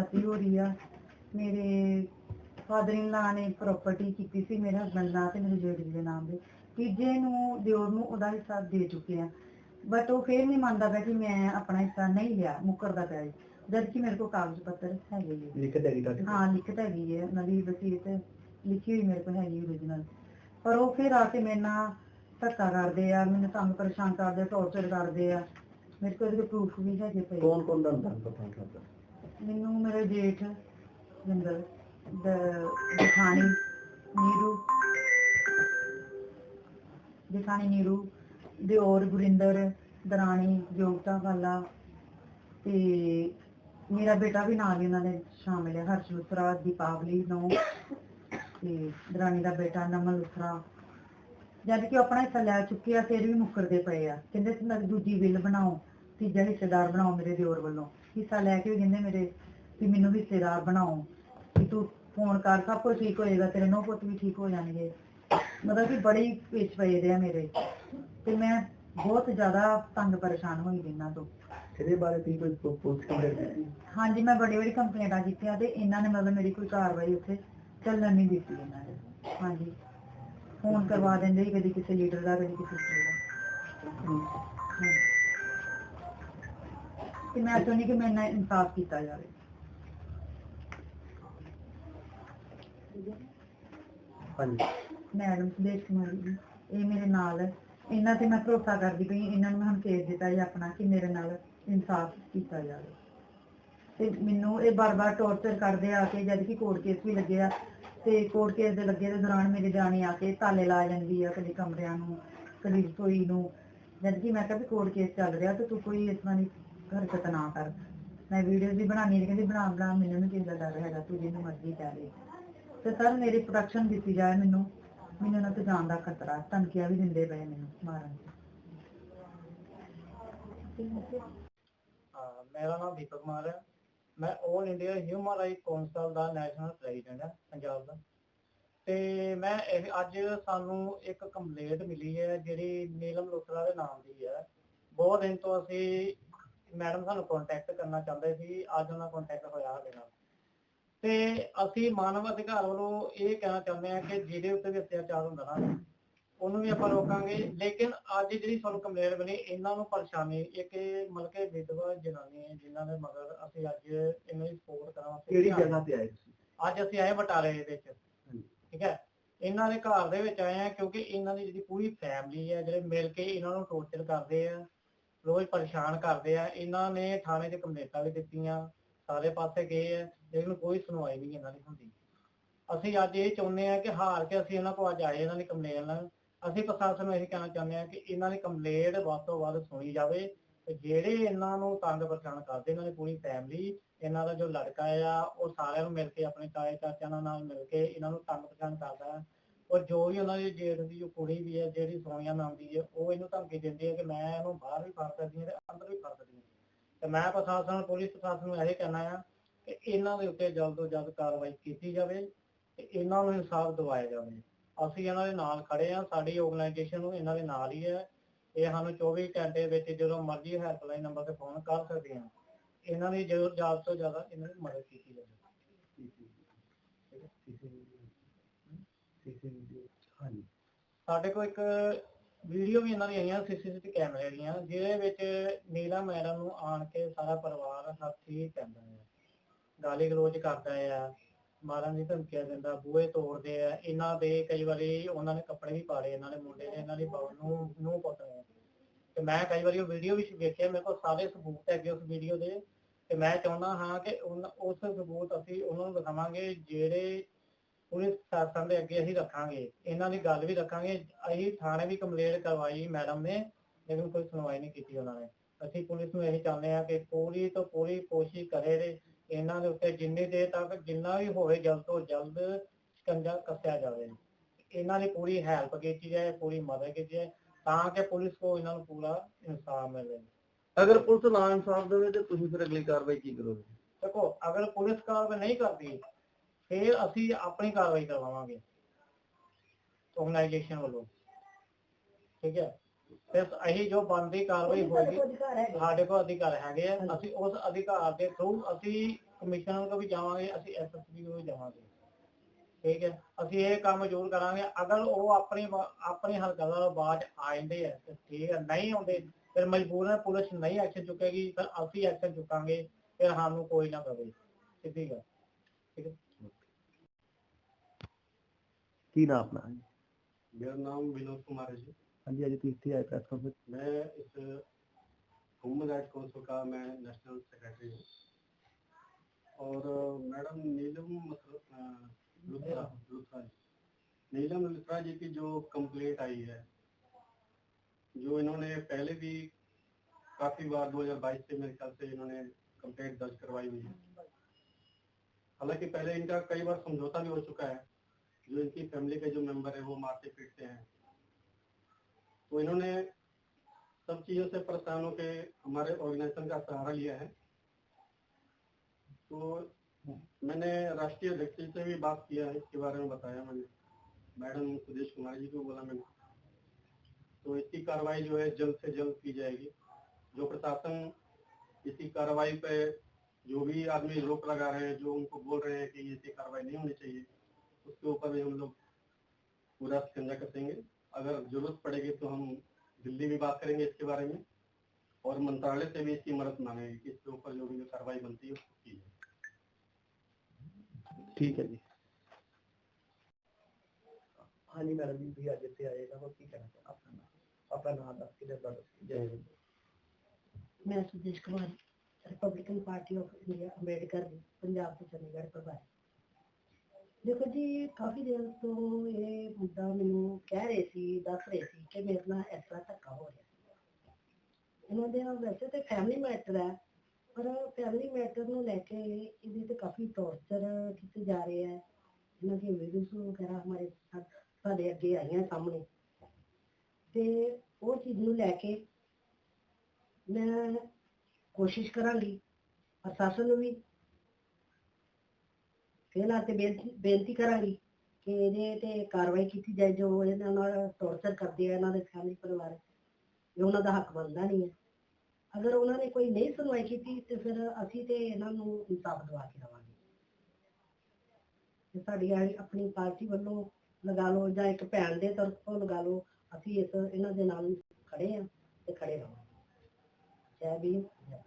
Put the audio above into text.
ਜ਼ਿਆਦਤੀ ਹੋ ਰਹੀ ਆ। ਮੇਰੇ ਫਾਦਰ ਇਨ ਲਾ ਨੇ ਪ੍ਰਾਪਰਟੀ ਕੀਤੀ ਸੀ ਮੇਰੇ ਹਸਬੰਡ ਨਾਲ ਤੇ ਮੇਰੇ ਲੇਡੀ ਦੇ ਨਾਮ ਦੇ ਤੀਜੇ ਨੂੰ ਦਿਓਰ ਨੂੰ ਉਹਦਾ ਹਿੱਸਾ ਦੇ ਚੁੱਕੇ ਆ। ਬਟ ਉਹ ਫੇਰ ਨਹੀਂ ਮੰਨਦਾ ਪਿਆ ਕਿ ਮੈਂ ਆਪਣਾ ਹਿੱਸਾ ਨਹੀਂ ਲਿਆ ਮੁਕਰਦਾ ਪਿਆ ਹੈ। ਜਦ ਕਿ ਮੇਰੇ ਕੋਲ ਕਾਗਜ਼ ਪੱਤਰ ਹੈਗੇ ਆ। ਲਿਖਤ ਹੈਗੀ ਤੁਹਾਡੇ? ਹਾਂ ਲਿਖਤ ਹੈਗੀ ਹੈ ਉਹਨਾਂ ਦੀ ਵਸੀਅਤ ਲਿਖੀ ਹੋਈ ਮੇਰੇ ਕੋਲ ਹੈਗੀ ਓਰੀਜਨਲ ਪਰ ਉਹ ਫਿਰ ਆ ਕੇ ਮੇਰੇ ਨਾਲ ਧੱਕਾ ਕਰਦੇ ਆ ਮੈਨੂੰ ਤੰਗ ਪਰੇਸ਼ਾਨ ਕਰਦੇ ਆ ਟੌਰਚਰ ਕਰਦੇ ਆ। ਮੇਰੇ ਕੋਲ ਇਹਦੇ ਪ੍ਰੂਫ ਵੀ ਹੈਗੇ ਪਏ। ਕੌਣ ਕੌਣ ਦਾ ਪਤਾ ਕਰਦਾ ਮੈਨੂੰ ਮੇਰੇ ਜੇਠ ਜਿੰਦਰ, ਦ, ਜਠਾਣੀ ਨੀਰੂ ਜਠਾਣੀ ਨੀਰੂ, ਦਿਓਰ ਗੁਰਿੰਦਰ, ਦਰਾਣੀ ਯੋਗਤਾ ਵਾਲਾ ਤੇ ਮੇਰਾ ਬੇਟਾ ਵੀ ਨਾਲ ਹੀ ਉਹਨਾਂ ਦੇ ਸ਼ਾਮਿਲ ਹੈ ਹਰਸ਼ ਲੁਥਰਾ ਦੀਪਾਵਲੀ, ਨੂੰ ਤੇ ਦਰਾਣੀ ਦਾ ਬੇਟਾ ਨਮਨ ਲੁਥਰਾ ਜਦ ਕਿ ਆਪਣਾ ਹਿੱਸਾ ਲੈ ਚੁੱਕੇ ਆ, ਫਿਰ ਵੀ ਮੁਕਰਦੇ ਪਏ ਆ। ਕਹਿੰਦੇ ਤੁਸੀਂ ਦੂਜੀ ਬਿੱਲ ਬਣਾਓ ਤੀਜਾ ਹਿੱਸੇਦਾਰ ਬਣਾਓ ਮੇਰੇ ਦਿਓਰ ਵੱਲੋਂ। ਹਿੱਸਾ ਲੈ ਕੇ ਵੀ ਕਹਿੰਦੇ ਮੇਰੇ ਵੀ ਮੈਨੂੰ ਵੀ ਹਿੱਸੇਦਾਰ ਬਣਾਓ ਕਿ ਤੂੰ ਫੋਨ ਕਰ ਸਭ ਕੁਝ ਠੀਕ ਹੋਏਗਾ ਤੇਰੇ ਨੌ ਪੁੱਤ ਵੀ ਠੀਕ ਹੋ ਜਾਣਗੇ। ਮਤਲਬ ਕਿ ਬੜੀ ਪੇਚ ਪਏ ਆ ਮੇਰੇ। ਤੇ ਮੈਂ ਬਹੁਤ ਜ਼ਿਆਦਾ ਤੰਗ ਪਰੇਸ਼ਾਨ ਹੋਈ ਇਹਨਾਂ ਤੋਂ। ਇਹਦੇ ਬਾਰੇ ਤੁਸੀਂ ਕੋਈ ਪੁੱਛ ਕੀਤੀ ਹਾਂਜੀ ਮੈਂ ਬੜੀ ਬੜੀ ਕੰਪਲੇਂਟਾਂ ਕੀਤੀਆਂ ਤੇ ਇਹਨਾਂ ਨੇ ਮਤਲਬ ਮੇਰੀ ਕੋਈ ਕਾਰਵਾਈ ਉੱਥੇ ਚੱਲਣ ਨਹੀਂ ਦਿੱਤੀ ਇਹਨਾਂ ਨੇ ਹਾਂਜੀ। ਫੋਨ ਕਰਵਾ ਦਿੰਦੇ ਕਦੀ ਕਿਸੇ ਲੀਡਰ ਦਾ ਕਦੀ ਕਿਸੇ ਦਾ। ਹਾਂਜੀ। ਤੇ ਮੈਂ ਚਾਹੁੰਦੀ ਕਿ ਮੇਰੇ ਨਾਲ ਇਨਸਾਫ ਕੀਤਾ ਜਾਵੇ। ਹਾਂਜੀ। ਮੈਡਮ ਸੁਦੇਸ਼ ਕੁਮਾਰੀ ਜੀ ਇਹ ਮੇਰੇ ਨਾਲ ਹੈ। ਇਹਨਾਂ ਤੇ ਮੈਂ ਭਰੋਸਾ ਕਰਦੀ ਪਈ ਇਹਨਾਂ ਨੂੰ ਮੈਂ ਹੁਣ ਕੇਸ ਦਿੱਤਾ ਹੈ ਆਪਣਾ ਕਿ ਮੇਰੇ ਨਾਲ ਇਨਸਾਫ ਕੀਤਾ ਜਾਵੇ। ਤੇ ਮੈਨੂੰ ਇਹ ਬਾਰ-ਬਾਰ ਟੌਰਚਰ ਕਰਦੇ ਆ ਕੇ ਜਦ ਕਿ ਕੋਰਟ ਕੇਸ ਵੀ ਲੱਗੇ ਆ। ਤੇ ਕੋਰਟ ਕੇਸ ਦੇ ਲੱਗੇ ਦੇ ਦੌਰਾਨ ਮੇਰੇ ਜਾਣੇ ਆ ਕੇ ਤਾਲੇ ਲਾ ਜਾਂਦੀ ਆ ਕਦੇ ਕਮਰਿਆਂ ਨੂੰ ਕਦੀ ਰਸੋਈ ਨੂੰ। ਜਦ ਕਿ ਮੈਂ ਕਿਹਾ ਵੀ ਕੋਰਟ ਕੇਸ ਚੱਲ ਰਿਹਾ ਤੇ ਤੂੰ ਕੋਈ ਇਸ ਤਰ੍ਹਾਂ ਦੀ ਹਰਕਤ ਨਾ ਕਰ। ਮੈਂ ਵੀਡੀਓਜ਼ ਵੀ ਬਣਾਉਣੀ ਹੈ, ਕਹਿੰਦੀ ਬਣਾ ਬਣਾ, ਮੈਨੂੰ ਨਹੀਂ ਕਿਸੇ ਡਰ ਹੈਗਾ, ਤੂੰ ਜਿਹਨੂੰ ਮਰਜ਼ੀ ਕਹਿ ਦੇ। ਤੇ ਸਰ ਮੇਰੀ ਪ੍ਰੋਟੈਕਸ਼ਨ ਦਿੱਤੀ ਜਾਏ ਮੈਨੂੰ ਮੈਨੂੰ ਉਹਨਾਂ ਤੇ ਜਾਣ ਦਾ ਖਤਰਾ, ਧਮਕੀਆਂ ਵੀ ਦਿੰਦੇ ਪਏ ਮੈਨੂੰ ਮਾਰਨ ਮੇਰਾ ਨਾਮ ਦੀਪਕ ਕੁਮਾਰ ਹੈ। ਮੈਂ 올 ਇੰਡੀਆ ਹਿਊਮਨ ਰਾਈਟ ਕੌਂਸਲ ਦਾ ਨੈਸ਼ਨਲ ਪ੍ਰੈਜ਼ੀਡੈਂਟ ਹਾਂ, ਪੰਜਾਬ ਦਾ। ਤੇ ਮੈਂ ਅੱਜ ਸਾਨੂੰ ਇੱਕ ਕੰਪਲੇਂਟ ਮਿਲੀ ਹੈ, ਜਿਹੜੀ ਨੀਲਮ ਲੁਥਰਾ ਦੇ ਨਾਮ ਦੀ ਹੈ। ਬਹੁਤ ਦਿਨ ਤੋਂ ਅਸੀਂ ਮੈਡਮ ਸਾਨੂੰ ਕੰਟੈਕਟ ਕਰਨਾ ਚਾਹੁੰਦੇ ਸੀ ਅੱਜ ਉਹਨਾਂ ਕੰਟੈਕਟ ਹੋਇਆ ਸਾਡੇ ਨਾਲ। ਤੇ ਅਸੀਂ ਮਾਨਵ ਅਧਿਕਾਰ ਵੱਲੋਂ ਇਹ ਕਹਿਣਾ ਚਾਹੁੰਦੇ ਹਾਂ ਕਿ ਜਿਹਦੇ ਉੱਤੇ ਵੀ ਅਤਿਆਚਾਰ ਹੁੰਦਾ ਨਾ ਉਹਨੂੰ ਵੀ ਆਪਾਂ ਰੋਕਾਂਗੇ। ਲੇਕਿਨ ਅੱਜ ਜਿਹੜੀ ਸਾਨੂੰ ਕੰਪਲੇਂਟ ਬਣੀ ਇਹਨਾਂ ਨੂੰ ਪਰੇਸ਼ਾਨੀ ਇੱਕ ਮਤਲਬ ਕਿ ਵਿਧਵਾ ਜਨਾਨੀ ਹੈ ਜਿਨ੍ਹਾਂ ਦੇ ਮਗਰ ਅਸੀਂ ਅੱਜ ਇਹਨਾਂ ਦੀ ਸਪੋਰਟ ਕਰਾਂ ਕਿਹੜੀ। ਜਗ੍ਹਾ ਤੇ ਆਏ ਤੁਸੀਂ? ਅੱਜ ਅਸੀਂ ਆਏ ਬਟਾਲੇ ਦੇ ਵਿੱਚ। ਠੀਕ ਹੈ? ਇਹਨਾਂ ਦੇ ਘਰ ਦੇ ਵਿੱਚ ਆਏ ਆ ਕਿਉਂਕਿ ਇਹਨਾਂ ਦੀ ਜਿਹੜੀ ਪੂਰੀ ਫੈਮਿਲੀ ਹੈ ਜਿਹੜੇ ਮਿਲ ਕੇ ਇਹਨਾਂ ਨੂੰ ਟੌਰਚਰ ਕਰਦੇ ਆ। ਰੋਜ਼ ਪਰੇਸ਼ਾਨ ਕਰਦੇ ਆ, ਇਹਨਾਂ ਨੇ ਥਾਣੇ 'ਚ ਕੰਪਲੇਂਟਾਂ ਵੀ ਦਿੱਤੀਆਂ, ਸਾਰੇ ਪਾਸੇ ਗਏ ਆ, ਲੇਕਿਨ ਕੋਈ ਸੁਣਵਾਈ ਨਹੀਂ ਇਹਨਾਂ ਦੀ ਹੁੰਦੀ। ਅਸੀਂ ਅੱਜ ਇਹ ਚਾਹੁੰਦੇ ਆ ਕਿ ਹਾਰ ਕੇ ਅਸੀਂ ਇਹਨਾਂ ਕੋਲ ਅੱਜ ਆਏ, ਇਹਨਾਂ ਦੀ ਕੰਪਲੇਂਟ ਨਾਲ ਅਸੀਂ ਪ੍ਰਸ਼ਾਸਨ ਨੂੰ ਇਹ ਕਹਿਣਾ ਚਾਹੁੰਦੇ ਆ ਕਿ ਇਹਨਾਂ ਦੀ ਕੰਪਲੇਂਟ ਵੱਧ ਤੋਂ ਵੱਧ ਸੁਣੀ ਜਾਵੇ ਤੇ ਜਿਹੜੇ ਇਹਨਾਂ ਨੂੰ ਤੰਗ ਪਰੇਸ਼ਾਨ ਕਰਦੇ, ਇਹਨਾਂ ਦੀ ਪੂਰੀ ਫੈਮਿਲੀ ਇਹਨਾਂ ਦਾ ਜੋ ਲੜਕਾ ਆ, ਉਹ ਸਾਰਿਆਂ ਨੂੰ ਮਿਲ ਕੇ ਆਪਣੇ ਤਾਏ ਚਾਚਿਆਂ ਨਾਲ ਮਿਲ ਕੇ ਇਹਨਾਂ ਨੂੰ ਤੰਗ ਪਰੇਸ਼ਾਨ ਕਰਦਾ। ਔਰ ਜੋ ਵੀ ਉਹਨਾਂ ਦੀ ਜੇਠ ਦੀ, ਜੋ ਕੁੜੀ ਵੀ ਹੈ, ਜਿਹੜੀ ਸੋਨੀਆ ਨਾਮ ਦੀ ਹੈ, ਉਹ ਇਹਨੂੰ ਧਮਕੀ ਦਿੰਦੀ ਹੈ ਕਿ ਮੈਂ ਇਹਨੂੰ ਬਾਹਰ ਵੀ ਫੜ ਸਕਦੀ ਹਾਂ ਤੇ ਅੰਦਰ ਵੀ ਫੜ ਸਕਦੀ ਹਾਂ। ਤੇ ਮੈਂ ਪ੍ਰਸ਼ਾਸਨ, ਪੁਲਿਸ ਪ੍ਰਸ਼ਾਸਨ ਨੂੰ ਇਹ ਕਹਿਣਾ ਆ ਕਿ ਇਹਨਾਂ ਦੇ ਉੱਤੇ ਜਲਦ ਤੋਂ ਜਲਦ ਕਾਰਵਾਈ ਕੀਤੀ ਜਾਵੇ ਤੇ ਇਹਨਾਂ ਨੂੰ ਇਨਸਾਫ ਦਿਵਾਇਆ ਜਾਵੇ। ਅਸੀਂ ਇਹਨਾਂ ਦੇ ਨਾਲ ਖੜੇ ਆ ਸਾਡੀ ਆਰਗੇਨਾਈਜੇਸ਼ਨ ਨੂੰ ਇਹਨਾਂ ਦੇ ਨਾਲ ਹੀ ਹੈ। ਇਹ ਸਾਨੂੰ 24 ਘੰਟੇ ਵਿੱਚ ਜਦੋਂ ਮਰਜ਼ੀ ਹੈਲਪਲਾਈਨ ਨੰਬਰ ਤੇ ਫੋਨ ਕਰ ਸਕਦੇ ਆ ਇਹਨਾਂ ਦੀ ਜਦੋਂ ਜ਼ਿਆਦਾ ਤੋਂ ਜ਼ਿਆਦਾ ਇਹਨਾਂ ਦੀ ਮਦਦ ਕੀਤੀ ਜਾਵੇ ਹਾਂਜੀ ਸਾਡੇ ਕੋਲ ਇੱਕ ਵੀਡੀਓ ਵੀ ਇਹਨਾਂ ਦੀ ਆਈਆਂ, ਸੀਸੀਟੀਵੀ ਕੈਮਰੇ ਦੀਆਂ, ਜਿਹਦੇ ਵਿੱਚ ਨੀਲਾ ਮੈਡਮ ਨੂੰ ਆਣ ਕੇ ਸਾਰਾ ਪਰਿਵਾਰ ਹੱਥੀ ਪੈਂਦਾ ਹੈ ਗਾਲੀ ਗਲੋਚ ਕਰਦਾ ਆ, ਮਾਰਨ ਦੀ ਧਮਕੀਆਂ ਦਿੰਦਾ, ਬੂਹੇ ਤੋੜਦੇ ਆ। ਇਹਨਾਂ ਦੇ ਕਈ ਵਾਰੀ ਉਹਨਾਂ ਨੇ ਕੱਪੜੇ ਵੀ ਪਾੜੇ ਇਹਨਾਂ ਦੇ ਮੁੰਡੇ ਨੇ ਇਹਨਾਂ ਦੀ ਬਾਹਰ ਨੂੰ ਨੂੰ ਪੁੱਤ ਤੇ ਮੈਂ ਕਈ ਵਾਰੀ ਉਹ ਵੀਡੀਓ ਵੀ ਵੇਖਿਆ, ਮੇਰੇ ਕੋਲ ਸਾਰੇ ਸਬੂਤ ਹੈਗੇ ਉਸ ਵੀਡੀਓ ਦੇ। ਤੇ ਮੈਂ ਚਾਹੁੰਦਾ ਹਾਂ ਕਿ ਉਸ ਸਬੂਤ ਅਸੀਂ ਉਹਨਾਂ ਨੂੰ ਦਿਖਾਵਾਂਗੇ, ਜਿਹੜੇ ਪੁਲਿਸ ਸ਼ਾਸਨ ਦੇ ਅੱਗੇ ਅਸੀਂ ਰੱਖਾਂਗੇ। ਇਹਨਾਂ ਦੀ ਗੱਲ ਵੀ ਰੱਖਾਂਗੇ। ਅਸੀਂ ਥਾਣੇ ਵੀ ਕੰਪਲੇਂਟ ਕਰਵਾਈ ਮੈਡਮ ਨੇ ਲੇਕਿਨ ਕੋਈ ਸੁਣਵਾਈ ਨਹੀਂ ਕੀਤੀ ਉਹਨਾਂ ਨੇ। ਅਸੀਂ ਪੁਲਿਸ ਨੂੰ ਇਹ ਚਾਹੁੰਦੇ ਹਾਂ ਕਿ ਪੂਰੀ ਤੋਂ ਪੂਰੀ ਕੋਸ਼ਿਸ਼ ਕਰੇ ਤੇ ਇਹਨਾਂ ਦੇ ਉੱਤੇ ਜਿੰਨੀ ਦੇਰ ਤੱਕ ਜਿੰਨਾ ਵੀ ਹੋਵੇ ਜਲਦ ਤੋਂ ਜਲਦ ਸ਼ਿਕੰਜਾ ਕੱਸਿਆ ਜਾਵੇ। ਇਹਨਾਂ ਦੀ ਪੂਰੀ ਹੈਲਪ ਕੀਤੀ ਜਾਏ ਪੂਰੀ ਮਦਦ ਕੀਤੀ ਜਾਏ ਤਾਂ ਕਿ ਪੁਲਿਸ ਕੋ ਇਹਨਾਂ ਨੂੰ ਪੂਰਾ ਇਨਸਾਫ ਮਿਲੇ। ਅਗਰ ਪੁਲਿਸ ਨਾ ਇਨਸਾਫ ਦੇਵੇ ਤੇ ਤੁਸੀਂ ਫਿਰ ਅਗਲੀ ਕਾਰਵਾਈ ਕੀ ਕਰੋਗੇ? ਦੇਖੋ ਅਗਰ ਪੁਲਿਸ ਕਾਰਵਾਈ ਨਹੀਂ ਕਰਦੀ ਫਿਰ ਅਸੀਂ ਆਪਣੀ ਕਾਰਵਾਈ ਕਰਵਾਵਾਂਗੇ। ਆਰਗੇਨਾਈਜੇਸ਼ਨ ਵੱਲੋਂ। ਠੀਕ ਹੈ? ਤੇ ਅਸੀਂ ਜੋ ਬਣਦੀ ਕਾਰਵਾਈ ਹੋਏਗੀ ਸਾਡੇ ਕੋਲ ਅਧਿਕਾਰ ਹੈਗੇ ਆ। ਅਸੀਂ ਉਸ ਅਧਿਕਾਰ ਦੇ ਥਰੂ ਅਸੀਂ ਕਮਿਸ਼ਨਰ ਕੋਲ ਵੀ ਜਾਵਾਂਗੇ ਅਸੀਂ ਐਸਐਸਪੀ ਕੋਲ ਵੀ ਜਾਵਾਂਗੇ। ਠੀਕ ਹੈ? ਅਸੀਂ ਇਹ ਕੰਮ ਜ਼ਰੂਰ ਕਰਾਂਗੇ। ਅਗਰ ਉਹ ਆਪਣੀ ਆਪਣੀ ਹਲਕਾ ਦਾ ਬਾਅਦ ਆ ਜਾਂਦੇ ਆ ਤੇ ਠੀਕ ਹੈ ਨਹੀਂ ਆਉਂਦੇ ਫਿਰ ਮਜਬੂਰਨ ਪੁਲਿਸ ਨਹੀਂ ਐਕਸ਼ਨ ਚੁੱਕੇਗੀ ਫਿਰ ਅਸੀਂ ਐਕਸ਼ਨ ਚੁੱਕਾਂਗੇ ਫਿਰ ਸਾਨੂੰ ਕੋਈ ਨਾ ਕਵੇ। ਸਿੱਧੀ ਗੱਲ। ਕੀ ਨਾਮ ਆਪਣਾ मेरा नाम विनोद कुमार है जी ਹਾਂਜੀ ਅੱਜ ਤੁਸੀਂ ਇੱਥੇ ਆਏ ਪ੍ਰੈਸ ਕਾਨਫਰੰਸ मैं इस ह्यूमन राइट काउंसिल का मैं नेशनल सेक्रेटरी हूँ और अ, मैडम नीलम मस- अ, लुथरा लुथरा जी नीलम लुथरा जी की जो कंप्लेंट आई है जो इन्होंने पहले भी काफी बार 2022 से मेरे ख्याल से इन्होंने कंप्लेंट दर्ज करवाई हुई है हालांकि पहले इनका कई बार समझौता भी हो चुका है जो इनकी फैमिली के जो मेंबर है, वो मारते पीटते हैं। तो इन्होंने सब चीज़ों से परेशान होकर हमारे ऑर्गेनाइजेशन का सहारा लिया है। तो मैंने राष्ट्रीय अध्यक्ष से भी बात किया है, इसके बारे में बताया मैंने। मैडम सुदेश कुमार जी को बोला मैंने। तो इसकी कार्रवाई जो है, जल्द से जल्द की जाएगी। जो प्रशासन इसी कार्रवाई पे जो भी आदमी रोक लगा रहे हैं, जो उनको बोल रहे हैं कि ऐसी कार्रवाई नहीं होनी चाहिए उसके ऊपर भी हम लोग पूरा चर्चा करेंगे अगर ज़रूरत पड़ेगी तो हम दिल्ली में बात करेंगे इसके बारे में और मंत्रालय से भी इसकी मदद मांगेंगे कि इसके ऊपर जो भी कार्रवाई बनती है ठीक है जी। हाँ जी मैडम जी भैया जैसे आएगा। वो ठीक है अपना नाम। अपना नाम आपके जय हिंद मैं Sudesh Kumar Republican party of India Ambedkar Punjab से चंडीगढ़ प्रभारी ਦੇਖੋ ਜੀ, ਕਾਫੀ ਦੇਰ ਤੋਂ ਇਹ ਮੁੱਦਾ ਮੈਨੂੰ ਕਹਿ ਰਹੇ ਸੀ, ਦੱਸ ਰਹੇ ਸੀ ਕਿ ਮੇਰੇ ਨਾਲ ਇਸ ਤਰ੍ਹਾਂ ਧੱਕਾ ਹੋ ਰਿਹਾ ਇਹਨਾਂ ਦੇ ਨਾਲ ਵੈਸੇ ਤੇ ਫੈਮਿਲੀ ਮੈਟਰ ਹੈ, ਪਰ ਫੈਮਿਲੀ ਮੈਟਰ ਨੂੰ ਲੈ ਕੇ ਇਹਦੇ ਤੇ ਕਾਫੀ ਟੌਰਚਰ ਕੀਤੇ ਜਾ ਰਹੇ ਹੈ। ਇਹਨਾਂ ਦੀ ਵੀਡੀਓਜ਼ ਵਗੈਰਾ ਹਮਾਰੇ ਸਾਡੇ ਅੱਗੇ ਆਈਆਂ ਸਾਹਮਣੇ। ਤੇ ਉਹ ਚੀਜ਼ ਨੂੰ ਲੈ ਕੇ ਮੈਂ ਕੋਸ਼ਿਸ਼ ਕਰਾਂਗੀ, ਪ੍ਰਸ਼ਾਸਨ ਨੂੰ ਵੀ ਇਹਨਾਂ ਤੇ ਬੇਨਤੀ ਬੇਨਤੀ ਕਰਾਂਗੀ ਕਿ ਇਹਦੇ ਤੇ ਕਾਰਵਾਈ ਕੀਤੀ ਜਾਏ, ਜੋ ਇਹਨਾਂ ਨਾਲ ਟੌਰਚਰ ਕਰਦੇ ਆ ਇਹਨਾਂ ਦੇ ਫੈਮਿਲੀ ਪਰਿਵਾਰ, ਇਹ ਉਹਨਾਂ ਦਾ ਹੱਕ ਬਣਦਾ ਨਹੀਂ ਹੈ। ਅਗਰ ਉਹਨਾਂ ਨੇ ਕੋਈ ਨਹੀਂ ਸੁਣਵਾਈ ਕੀਤੀ, ਤੇ ਫਿਰ ਅਸੀਂ ਤੇ ਇਹਨਾਂ ਨੂੰ ਇਨਸਾਫ ਦਿਵਾ ਕੇ ਰਵਾਂਗੇ ਤੇ ਸਾਡੀ ਆ- ਆਪਣੀ ਪਾਰਟੀ ਵੱਲੋਂ ਲਗਾ ਲਓ ਜਾਂ ਇੱਕ ਭੈਣ ਦੇ ਤਰਫ ਲਗਾ ਲਓ, ਅਸੀਂ ਇਸ, ਇਹਨਾਂ ਦੇ ਨਾਲ ਖੜੇ ਆ ਤੇ ਖੜੇ ਰਹਾਂਗੇ। ਜੈ ਭੀਮ, ਜੈ